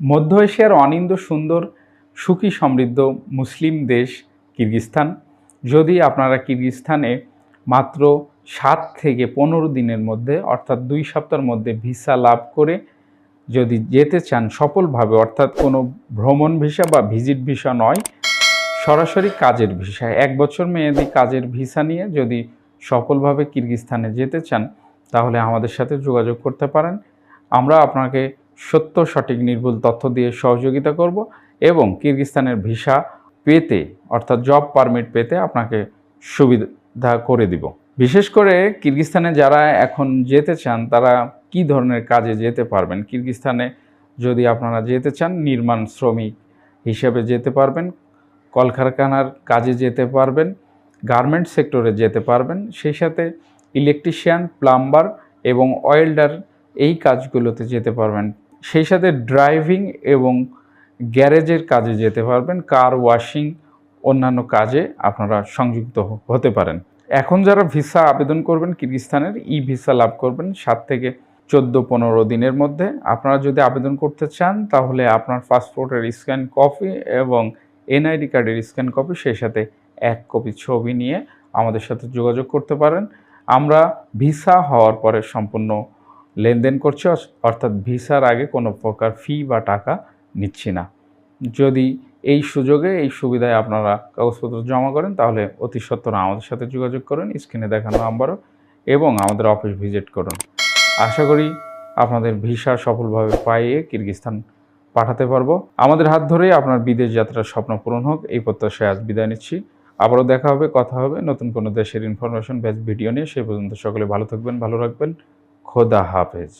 মধ্য এশিয়ার অনিন্দ সুন্দর, সুখী সমৃদ্ধ মুসলিম দেশ কিরগিস্তান। যদি আপনারা কিরগিস্তানে মাত্র সাত থেকে পনেরো দিনের মধ্যে, অর্থাৎ দুই সপ্তাহের মধ্যে ভিসা লাভ করে যদি যেতে চান সফলভাবে, অর্থাৎ কোনো ভ্রমণ ভিসা বা ভিজিট ভিসা নয়, সরাসরি কাজের ভিসা, এক বছর মেয়াদি কাজের ভিসা নিয়ে যদি সফলভাবে কিরগিস্তানে যেতে চান, তাহলে আমাদের সাথে যোগাযোগ করতে পারেন। আমরা আপনাকে সত্য, সঠিক, নির্ভুল তথ্য দিয়ে সহযোগিতা করব এবং কিরগিস্তানের ভিসা পেতে, অর্থাৎ জব পারমিট পেতে আপনাকে সুবিধা করে দিব। বিশেষ করে কিরগিস্তানে যারা এখন যেতে চান, তারা কি ধরনের কাজে যেতে পারবেন? কিরগিস্তানে যদি আপনারা যেতে চান, নির্মাণ শ্রমিক হিসেবে যেতে পারবেন, কলকারখানার কাজে যেতে পারবেন গার্মেন্ট সেক্টরে যেতে পারবেন, সেই সাথে ইলেকট্রিশিয়ান প্লাম্বার এবং ওয়েল্ডার এই কাজগুলোতে যেতে পারবেন। সেই সাথে ড্রাইভিং এবং গ্যারেজের কাজে যেতে পারবেন, কার ওয়াশিং, অন্যান্য কাজে আপনারা সংযুক্ত হতে পারেন। এখন যারা ভিসা আবেদন করবেন কিরগিস্তানের ই ভিসা লাভ করবেন সাত থেকে চোদ্দ, পনেরো দিনের মধ্যে। আপনারা যদি আবেদন করতে চান, তাহলে আপনার পাসপোর্টের স্ক্যান কপি এবং এনআইডি কার্ডের স্ক্যান কপি, সেই সাথে এক কপি ছবি নিয়ে আমাদের সাথে যোগাযোগ করতে পারেন। আমরা ভিসা হওয়ার পরে সম্পূর্ণ লেনদেন করছি অর্থাৎ- ভিসার আগে কোনো প্রকার ফি বা টাকা নিচ্ছি না। যদি এই সুযোগে, এই সুবিধায় আপনারা কাগজপত্র জমা করেন, তাহলে অতি সত্বর আমাদের সাথে যোগাযোগ করুন, স্ক্রিনে দেখানো নাম্বারও, এবং আমাদের অফিস ভিজিট করুন। আশা করি আপনাদের ভিসা সফলভাবে পাইয়ে কিরগিস্তান পাঠাতে পারব। আমাদের হাত ধরেই আপনার বিদেশ যাত্রার স্বপ্ন পূরণ হোক, এই প্রত্যাশায় আজ বিদায় নিচ্ছি। আবারও দেখা হবে, কথা হবে, নতুন কোনো দেশের ইনফরমেশন বেস ভিডিও নিয়ে সেই পর্যন্ত সকলে ভালো থাকবেন, ভালো রাখবেন। খোদা হাফেজ।